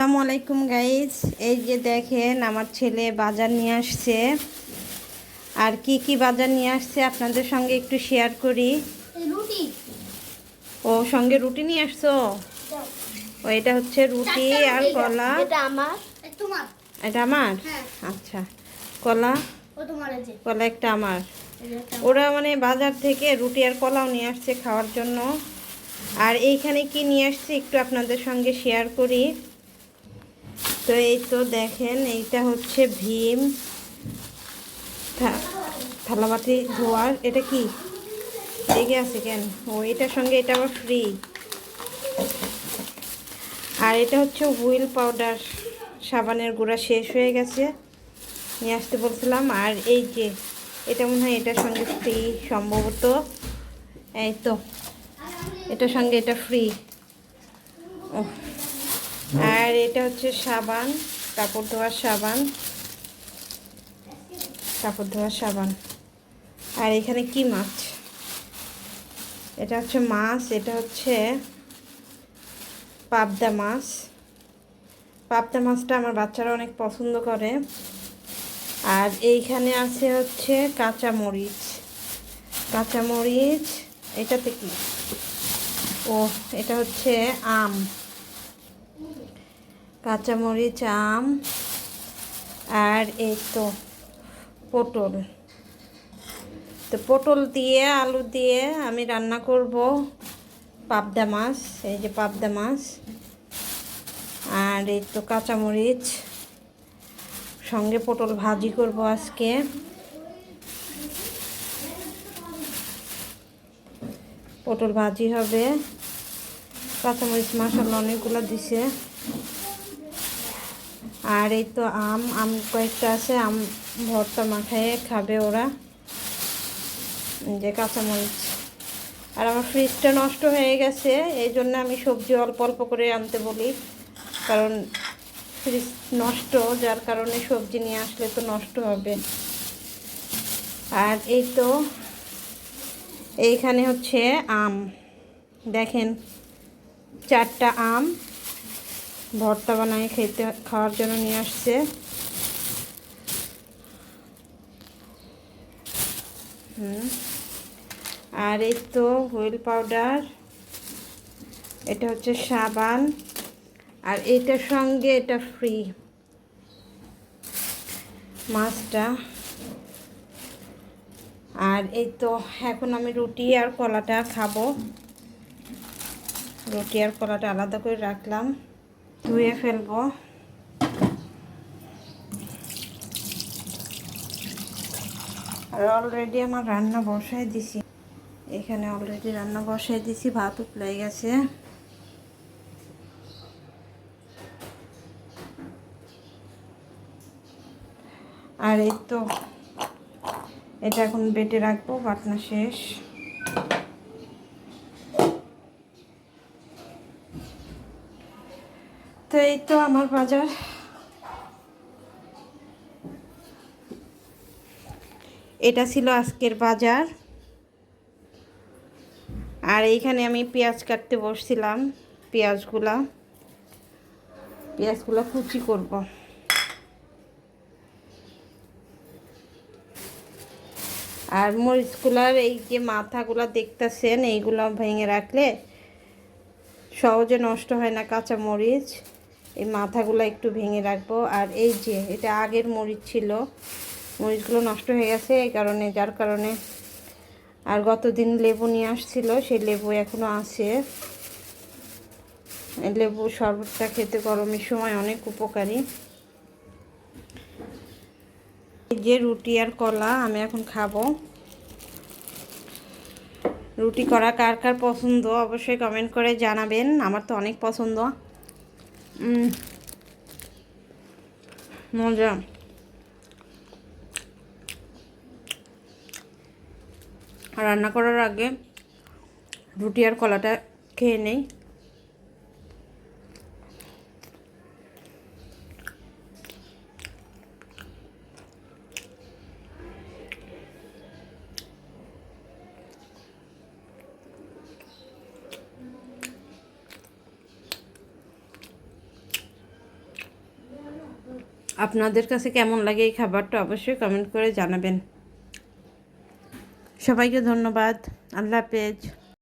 আসসালামু আলাইকুম গাইজ এই যে দেখেন আমার ছেলে বাজার নিয়ে আসছে। আর কি কি বাজার নিয়ে আসছে আপনাদের সঙ্গে একটু শেয়ার করি। রুটি। ও সঙ্গে রুটি নিয়ে আসছো? ও এটা হচ্ছে রুটি আর কলা। এটা আমার। তোমার। এটা আমার? হ্যাঁ। আচ্ছা। কলা? ও তোমার আছে কলা একটা আমার। ওরা মানে বাজার থেকে রুটি আর কলাও নিয়ে আসছে খাওয়ার জন্য। আর এইখানে কি নিয়ে আসছে একটু আপনাদের সঙ্গে শেয়ার করি। তো এই তো দেখেন, এইটা হচ্ছে ভীম থা- থালাবাটি ধোয়ার, এটা কি? লেগে আছে কেন? ও, এটার সঙ্গে এটা আবার ফ্রি আর এটা হচ্ছে হুইল পাউডার, সাবানের গুঁড়া শেষ হয়ে গেছে। নিয়ে আসতে বলছিলাম, আর এই যে, এটা মনে হয় এটার সঙ্গে ফ্রি সম্ভবত। এই তো, এটার সঙ্গে এটা ফ্রি ও আর এটা হচ্ছে সাবান, কাপড় ধোয়ার সাবান। কাপড় ধোয়ার সাবান। আর এখানে কি মাছ? এটা হচ্ছে মাছ, এটা হচ্ছে পাবদা মাছ। পাবদা মাছটা আমার বাচ্চারা অনেক পছন্দ করে। আর এইখানে আছে হচ্ছে কাঁচা মরিচ কাঁচা মরিচ এটাতে কি? ও এটা হচ্ছে আম। কাঁচা মরিচ আম আর এই তো পটল। তো পটল দিয়ে, আলু দিয়ে আমি রান্না করব পাবদা মাছ, এই যে পাবদা মাছ। আর এই তো কাঁচামরিচ। সঙ্গে পটল ভাজি করব আজকে। পটল ভাজি হবে। কাঁচামরিচ মশলা অনেকগুলো দিছে। আর এই তো আম আম কয়েকটা আছে, আম ভর্তা মাখায় খাবে ওরা। যে কাঁচামরিচ। আর আমার ফ্রিজটা নষ্ট হয়ে গেছে, এই জন্য আমি সবজি অল্প অল্প করে আনতে বলি। কারণ ফ্রিজ নষ্ট, যার কারণে সবজি নিয়ে আসলে তো নষ্ট হবে। আর এই তো এইখানে হচ্ছে আম। দেখেন, চারটা আম। ভর্তা বানায় খেতে, খাওয়ার জন্য নিয়ে আসছে। আর এই তো হুইল পাউডার, এটা হচ্ছে সাবান, আর এটার সঙ্গে এটা ফ্রি মাছটা। আর এই তো এখন আমি রুটি আর কলাটা খাব। রুটি আর কলাটা আলাদা করে রাখলাম। ধুয়ে ফেলব। আর অলরেডি আমার রান্না বসাই দিছি। এখানে অলরেডি রান্না বসাই দিছি, ভাত উতলে গেছে। আর এই তো, এটা এখন বেটে রাখব, বাটনা শেষ। তো এই তো আমার বাজার। এটা ছিল আজকের বাজার। আর এইখানে আমি পেঁয়াজ কাটতে বসছিলাম, পেঁয়াজগুলা। পেঁয়াজগুলো কুচি করব। আর মরিচগুলার এই যে মাথাগুলো দেখতেছেন, এইগুলো ভেঙে রাখলে সহজে নষ্ট হয় না কাঁচা মরিচ। এই মাথাগুলো একটু ভেঙে রাখব। আর এই যে, এটা আগের মরিচ ছিল, মরিচগুলো নষ্ট হয়ে গেছে এই কারণে, যার কারণে আর গতদিন লেবু নিয়ে আসছিল, সেই লেবু এখনও আছে। লেবু শরবতটা খেতে গরমের সময় অনেক উপকারী। এই যে রুটি আর কলা আমি এখন খাব। রুটি করা কার কার পছন্দ অবশ্যই কমেন্ট করে জানাবেন, আমার তো অনেক পছন্দ। মজা আর রান্না করার আগে রুটি আর কলাটা খেয়ে নেই। আপনাদের কাছে কেমন লাগে এই খাবারটা অবশ্যই কমেন্ট করে জানাবেন। সবাইকে ধন্যবাদ। আল্লাহ হাফেজ।